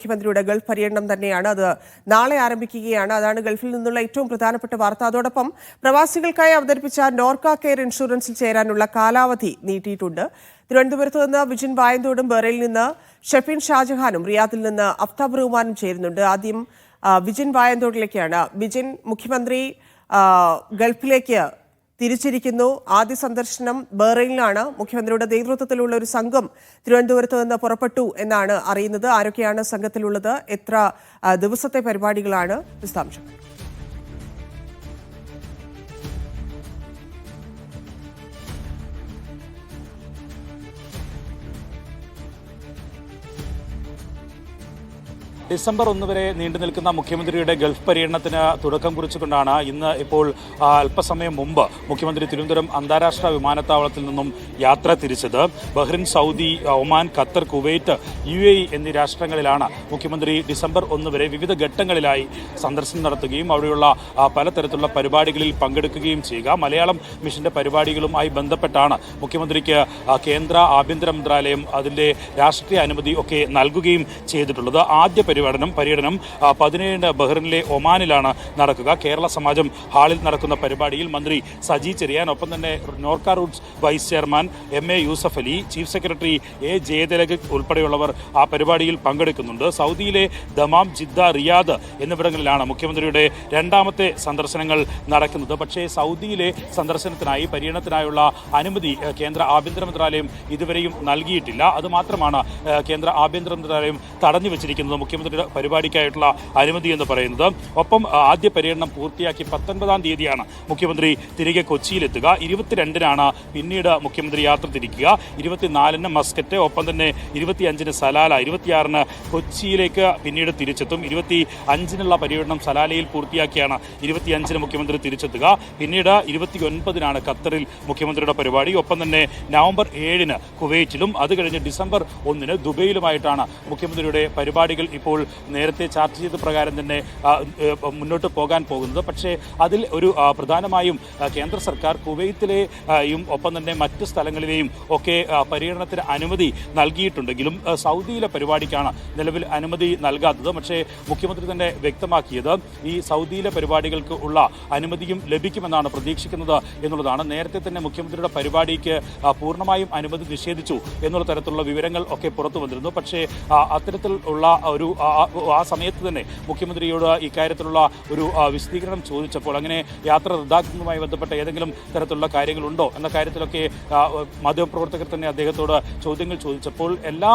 മുഖ്യമന്ത്രിയുടെ ഗൾഫ് പര്യടനം തന്നെയാണ് അത്. നാളെ ആരംഭിക്കുകയാണ്. അതാണ് ഗൾഫിൽ നിന്നുള്ള ഏറ്റവും പ്രധാനപ്പെട്ട വാർത്ത. അതോടൊപ്പം പ്രവാസികൾക്കായി അവതരിപ്പിച്ച നോർക്ക കെയർ ഇൻഷുറൻസിൽ ചേരാനുള്ള കാലാവധി നീട്ടിയിട്ടുണ്ട്. തിരുവനന്തപുരത്ത് നിന്ന് വിജിൻ വായന്തോടും ബെറയിൽ നിന്ന് ഷെഫീൻ ഷാജഹാനും റിയാദിൽ നിന്ന് അഫ്താബ് റഹ്മാനും ചേരുന്നുണ്ട്. ആദ്യം വിജിൻ വായന്തോടിലേക്കാണ് വിജിൻ മുഖ്യമന്ത്രി ഗൾഫിലേക്ക് തിരിച്ചിരിക്കുന്നു. ആദ്യ സന്ദർശനം ബഹ്റൈനിലാണ്. മുഖ്യമന്ത്രിയുടെ നേതൃത്വത്തിലുള്ള ഒരു സംഘം തിരുവനന്തപുരത്ത് നിന്ന് പുറപ്പെട്ടു എന്നാണ് അറിയുന്നത്. ആരൊക്കെയാണ് സംഘത്തിലുള്ളത്? എത്ര ദിവസത്തെ പരിപാടികളാണ്? വിശദാംശം ഡിസംബർ ഒന്ന് വരെ നീണ്ടു നിൽക്കുന്ന മുഖ്യമന്ത്രിയുടെ ഗൾഫ് പര്യടനത്തിന് തുടക്കം കുറിച്ചുകൊണ്ടാണ് ഇന്ന് ഇപ്പോൾ അല്പസമയം മുമ്പ് മുഖ്യമന്ത്രി തിരുവനന്തപുരം അന്താരാഷ്ട്ര വിമാനത്താവളത്തിൽ നിന്നും യാത്ര തിരിച്ചത്. Bahrain Saudi Oman Qatar Kuwait U A എന്നീ രാഷ്ട്രങ്ങളിലാണ് മുഖ്യമന്ത്രി ഡിസംബർ ഒന്ന് വരെ വിവിധ ഘട്ടങ്ങളിലായി സന്ദർശനം നടത്തുകയും അവിടെയുള്ള പലതരത്തിലുള്ള പരിപാടികളിൽ പങ്കെടുക്കുകയും ചെയ്യുക. മലയാളം മിഷന്റെ പരിപാടികളുമായി ബന്ധപ്പെട്ടാണ് മുഖ്യമന്ത്രിക്ക് കേന്ദ്ര ആഭ്യന്തര മന്ത്രാലയം അതിന്റെ രാഷ്ട്രീയ അനുമതി ഒക്കെ നൽകുകയും ചെയ്തിട്ടുള്ളത്. ആദ്യ പരിപാടനം പര്യടനം പതിനേഴിന് ബഹ്റിനിലെ ഒമാനിലാണ് നടക്കുക. കേരള സമാജം ഹാളിൽ നടക്കുന്ന പരിപാടിയിൽ മന്ത്രി സജി ചെറിയാൻ ഒപ്പം തന്നെ NORKA Roots vice chairman M A Yusuff Ali chief secretary A Jayathilak ഉൾപ്പെടെയുള്ളവർ ആ പരിപാടിയിൽ പങ്കെടുക്കുന്നുണ്ട്. സൗദിയിലെ ദമാം ജിദ്ദ റിയാദ് എന്നിവിടങ്ങളിലാണ് മുഖ്യമന്ത്രിയുടെ രണ്ടാമത്തെ സന്ദർശനങ്ങൾ നടക്കുന്നത്. പക്ഷേ സൗദിയിലെ സന്ദർശനത്തിനായി പര്യടനത്തിനായുള്ള അനുമതി കേന്ദ്ര ആഭ്യന്തര മന്ത്രാലയം ഇതുവരെയും നൽകിയിട്ടില്ല. അതുമാത്രമാണ് കേന്ദ്ര ആഭ്യന്തര മന്ത്രാലയം തടഞ്ഞു വെച്ചിരിക്കുന്നത്. മുഖ്യമന്ത്രിയുടെ പരിപാടിക്കായിട്ടുള്ള അനുമതി എന്ന് പറയുന്നത്. ഒപ്പം ആദ്യ പര്യടനം പൂർത്തിയാക്കി പത്തൊൻപതാം തീയതിയാണ് മുഖ്യമന്ത്രി തിരികെ കൊച്ചിയിലെത്തുക. ഇരുപത്തിരണ്ടിനാണ് പിന്നീട് മുഖ്യമന്ത്രി യാത്ര തിരിക്കുക. ഇരുപത്തിനാലിന് മസ്കറ്റ് ഒപ്പം തന്നെ ഇരുപത്തിയഞ്ചിന് സലാല ഇരുപത്തിയാറിന് കൊച്ചിയിലേക്ക് പിന്നീട് തിരിച്ചെത്തും. ഇരുപത്തി അഞ്ചിനുള്ള പര്യടനം സലാലയിൽ പൂർത്തിയാക്കിയാണ് ഇരുപത്തിയഞ്ചിന് മുഖ്യമന്ത്രി തിരിച്ചെത്തുക. പിന്നീട് ഇരുപത്തി ഒൻപതിനാണ് ഖത്തറിൽ മുഖ്യമന്ത്രിയുടെ പരിപാടി. ഒപ്പം തന്നെ നവംബർ ഏഴിന് കുവൈറ്റിലും അത് കഴിഞ്ഞ് ഡിസംബർ ഒന്നിന് ദുബൈയിലുമായിട്ടാണ് മുഖ്യമന്ത്രിയുടെ പരിപാടികൾ ഇപ്പോൾ നേരത്തെ ചർച്ച ചെയ്ത പ്രകാരം തന്നെ മുന്നോട്ട് പോകാൻ പോകുന്നത്. പക്ഷേ അതിൽ ഒരു പ്രധാനമായും കേന്ദ്ര സർക്കാർ കുവൈത്തിലെയും ഒപ്പം തന്നെ മറ്റ് സ്ഥലങ്ങളിലെയും ഒക്കെ പര്യടനത്തിന് അനുമതി നൽകിയിട്ടുണ്ടെങ്കിലും സൗദിയിലെ പരിപാടിക്കാണ് നിലവിൽ അനുമതി നൽകാത്തത്. പക്ഷേ മുഖ്യമന്ത്രി തന്നെ വ്യക്തമാക്കിയത് ഈ സൗദിയിലെ പരിപാടികൾക്ക് ഉള്ള അനുമതിയും ലഭിക്കുമെന്നാണ് പ്രതീക്ഷിക്കുന്നത് എന്നുള്ളതാണ്. നേരത്തെ തന്നെ മുഖ്യമന്ത്രിയുടെ പരിപാടിക്ക് പൂർണമായും അനുമതി നിഷേധിച്ചു എന്നുള്ള തരത്തിലുള്ള വിവരങ്ങൾ ഒക്കെ പുറത്തു വന്നിരുന്നു. പക്ഷേ അത്തരത്തിലുള്ള ഒരു ആ- സമയത്ത് തന്നെ മുഖ്യമന്ത്രിയോട് ഇക്കാര്യത്തിലുള്ള ഒരു വിശദീകരണം ചോദിച്ചപ്പോൾ അങ്ങനെ യാത്ര റദ്ദാക്കുന്നതുമായി ബന്ധപ്പെട്ട ഏതെങ്കിലും തരത്തിലുള്ള കാര്യങ്ങളുണ്ടോ എന്ന കാര്യത്തിലൊക്കെ മാധ്യമപ്രവർത്തകർ തന്നെ അദ്ദേഹത്തോട് ചോദ്യങ്ങൾ ചോദിച്ചപ്പോൾ എല്ലാ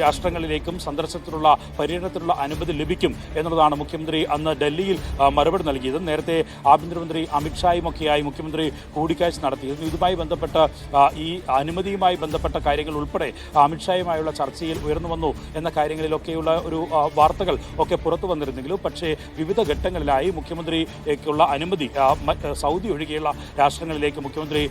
രാഷ്ട്രങ്ങളിലേക്കും സന്ദർശനത്തിനുള്ള പര്യടനത്തിനുള്ള അനുമതി ലഭിക്കും എന്നുള്ളതാണ് മുഖ്യമന്ത്രി അന്ന് ഡൽഹിയിൽ മറുപടി നൽകിയത്. നേരത്തെ ആഭ്യന്തരമന്ത്രി അമിത്ഷായുമൊക്കെയായി മുഖ്യമന്ത്രി കൂടിക്കാഴ്ച നടത്തിയിരുന്നു. ഇതുമായി ബന്ധപ്പെട്ട ഈ അനുമതിയുമായി ബന്ധപ്പെട്ട കാര്യങ്ങൾ ഉൾപ്പെടെ അമിത്ഷായുമായുള്ള ചർച്ചയിൽ ഉയർന്നു വന്നു എന്ന കാര്യങ്ങളിലൊക്കെയുള്ള ഒരു വാർത്തകൾ ഒക്കെ പുറത്തു വന്നിരുന്നെങ്കിലും പക്ഷേ വിവിധ ഘട്ടങ്ങളിലായി മുഖ്യമന്ത്രിക്കുള്ള അനുമതി സൗദി ഒഴികെയുള്ള രാഷ്ട്രങ്ങളിലേക്ക് മുഖ്യമന്ത്രി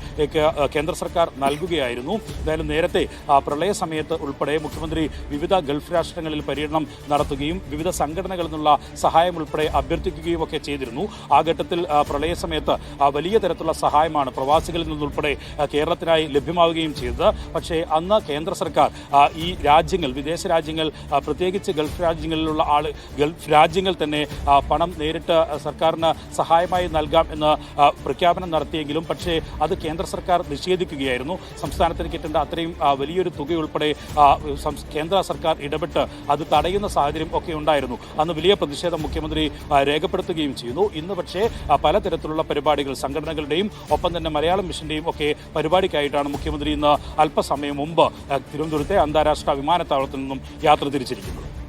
കേന്ദ്ര സർക്കാർ നൽകുകയായിരുന്നു. എന്തായാലും നേരത്തെ പ്രളയ സമയത്ത് ഉൾപ്പെടെ മുഖ്യമന്ത്രി വിവിധ ഗൾഫ് രാഷ്ട്രങ്ങളിൽ പര്യടനം നടത്തുകയും വിവിധ സംഘടനകളിൽ നിന്നുള്ള സഹായം ഉൾപ്പെടെ അഭ്യർത്ഥിക്കുകയും ഒക്കെ ചെയ്തിരുന്നു. ആ ഘട്ടത്തിൽ പ്രളയ സമയത്ത് വലിയ തരത്തിലുള്ള സഹായമാണ് പ്രവാസികളിൽ നിന്നുൾപ്പെടെ കേരളത്തിനായി ലഭ്യമാവുകയും ചെയ്തത്. പക്ഷേ അന്ന് കേന്ദ്ര സർക്കാർ ഈ രാജ്യങ്ങൾ വിദേശ രാജ്യങ്ങൾ പ്രത്യേകിച്ച് ഗൾഫ് രാജ്യങ്ങളിലുള്ള ആൾ ഗൾഫ് രാജ്യങ്ങൾ തന്നെ പണം നേരിട്ട് സർക്കാരിന് സഹായമായി നൽകാം എന്ന് പ്രഖ്യാപനം നടത്തിയെങ്കിലും പക്ഷേ അത് കേന്ദ്ര സർക്കാർ നിഷേധിക്കുകയായിരുന്നു. സംസ്ഥാനത്തിന് കിട്ടേണ്ട അത്രയും വലിയൊരു തുക ഉൾപ്പെടെ ആ, സംസ്- കേന്ദ്ര സർക്കാർ ഇടപെട്ട് അത് തടയുന്ന സാഹചര്യം ഒക്കെ ഉണ്ടായിരുന്നു. അന്ന് വലിയ പ്രതിഷേധം മുഖ്യമന്ത്രി രേഖപ്പെടുത്തുകയും ചെയ്യുന്നു. ഇന്ന് പക്ഷേ പലതരത്തിലുള്ള പരിപാടികൾ സംഘടനകളുടെയും ഒപ്പം തന്നെ മലയാളം മിഷന്റെയും ഒക്കെ പരിപാടിക്കായിട്ടാണ് മുഖ്യമന്ത്രി ഇന്ന് അല്പസമയം മുമ്പ് തിരുവനന്തപുരത്തെ അന്താരാഷ്ട്ര വിമാനത്താവളത്തിൽ നിന്നും യാത്ര തിരിച്ചിരിക്കുന്നത്.